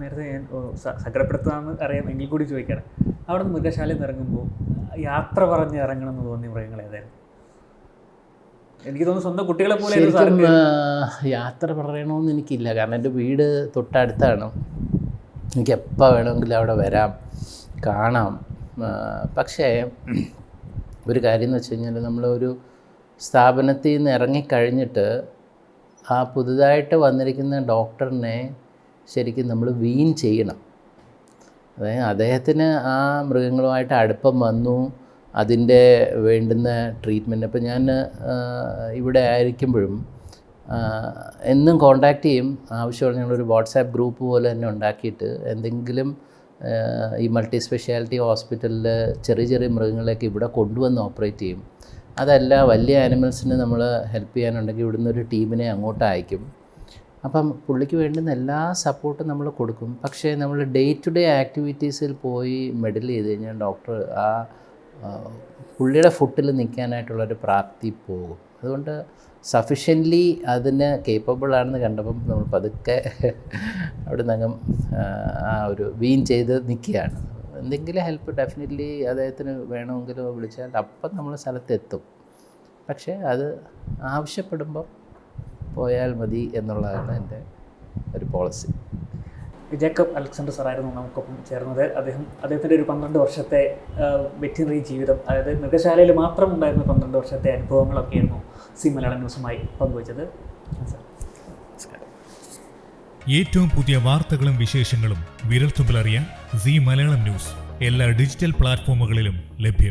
നേരത്തെ ഞാൻ സങ്കടപ്പെടുത്താമെന്ന് അറിയാം. എങ്കിൽ കൂടി ചോദിക്കണം. അവിടെ നിന്ന് മൃഗശാലയിൽ നിന്ന് ഇറങ്ങുമ്പോൾ യാത്ര പറഞ്ഞ് ഇറങ്ങണം എന്ന് തോന്നിയ മൃഗങ്ങൾ ഏതായിരുന്നു? എനിക്ക് തോന്നുന്നു സ്വന്തം കുട്ടികളെ പോലെ യാത്ര പറയണമെന്ന് എനിക്കില്ല. കാരണം എന്റെ വീട് തൊട്ടടുത്താണ്. എനിക്ക് എപ്പോൾ വേണമെങ്കിലും അവിടെ വരാം കാണാം. പക്ഷേ ഒരു കാര്യം എന്ന് വെച്ച് കഴിഞ്ഞാൽ നമ്മളൊരു സ്ഥാപനത്തിൽ നിന്ന് ഇറങ്ങിക്കഴിഞ്ഞിട്ട് ആ പുതുതായിട്ട് വന്നിരിക്കുന്ന ഡോക്ടറിനെ ശരിക്കും നമ്മൾ വീൻ ചെയ്യണം. അതായത് അദ്ദേഹത്തിന് ആ മൃഗങ്ങളുമായിട്ട് അടുപ്പം വന്നു അതിന്റെ വേണ്ടുന്ന ട്രീറ്റ്മെന്റ് അപ്പോൾ ഞാൻ ഇവിടെ ആയിരിക്കുമ്പോഴും എന്നും കോണ്ടാക്ട് ചെയ്യും. ആവശ്യമുള്ള ഞങ്ങളൊരു വാട്സാപ്പ് ഗ്രൂപ്പ് പോലെ തന്നെ ഉണ്ടാക്കിയിട്ട് എന്തെങ്കിലും ഈ മൾട്ടി സ്പെഷ്യാലിറ്റി ഹോസ്പിറ്റലിൽ ചെറിയ ചെറിയ മൃഗങ്ങളെയൊക്കെ ഇവിടെ കൊണ്ടുവന്ന് ഓപ്പറേറ്റ് ചെയ്യും. അതല്ല വലിയ ആനിമൽസിന് നമ്മൾ ഹെൽപ്പ് ചെയ്യാനുണ്ടെങ്കിൽ ഇവിടുന്ന് ഒരു ടീമിനെ അങ്ങോട്ട് അയക്കും. അപ്പം പുള്ളിക്ക് വേണ്ടുന്ന എല്ലാ സപ്പോർട്ടും നമ്മൾ കൊടുക്കും. പക്ഷേ നമ്മൾ ഡേ ടു ഡേ ആക്ടിവിറ്റീസിൽ പോയി മെഡൽ ചെയ്ത് കഴിഞ്ഞാൽ ഡോക്ടർ ആ പുള്ളിയുടെ ഫുട്ടിൽ നിൽക്കാനായിട്ടുള്ളൊരു പ്രാപ്തി പോകും. അതുകൊണ്ട് സഫിഷ്യന്റ്ലി അതിന് കേപ്പബിൾ ആണെന്ന് കണ്ടപ്പം നമ്മൾ പതുക്കെ അവിടെ നിന്നും ആ ഒരു വീൻ ചെയ്ത് നിൽക്കുകയാണ്. എന്തെങ്കിലും ഹെൽപ്പ് ഡെഫിനറ്റ്ലി അദ്ദേഹത്തിന് വേണമെങ്കിലും വിളിച്ചാൽ അപ്പം നമ്മൾ സ്ഥലത്തെത്തും. പക്ഷേ അത് ആവശ്യപ്പെടുമ്പോൾ പോയാൽ മതി എന്നുള്ളതാണ് എന്റെ ഒരു പോളിസി. ജേക്കബ് അലക്സാണ്ടർ സാറായിരുന്നു നമുക്കൊപ്പം ചേർന്നത്. അദ്ദേഹം അദ്ദേഹത്തിന്റെ ഒരു പന്ത്രണ്ട് വർഷത്തെ വെറ്റിനറി ജീവിതം അതായത് മൃഗശാലയിൽ മാത്രം ഉണ്ടായിരുന്ന പന്ത്രണ്ട് വർഷത്തെ അനുഭവങ്ങളൊക്കെയായിരുന്നു സി മലയാളം ന്യൂസുമായി പങ്കുവച്ചത്. സാർ. ഏറ്റവും പുതിയ വാർത്തകളും വിശേഷങ്ങളും വിരൽത്തുമ്പിലറിയാൻ സി മലയാളം ന്യൂസ് എല്ലാ ഡിജിറ്റൽ പ്ലാറ്റ്ഫോമുകളിലും ലഭ്യം.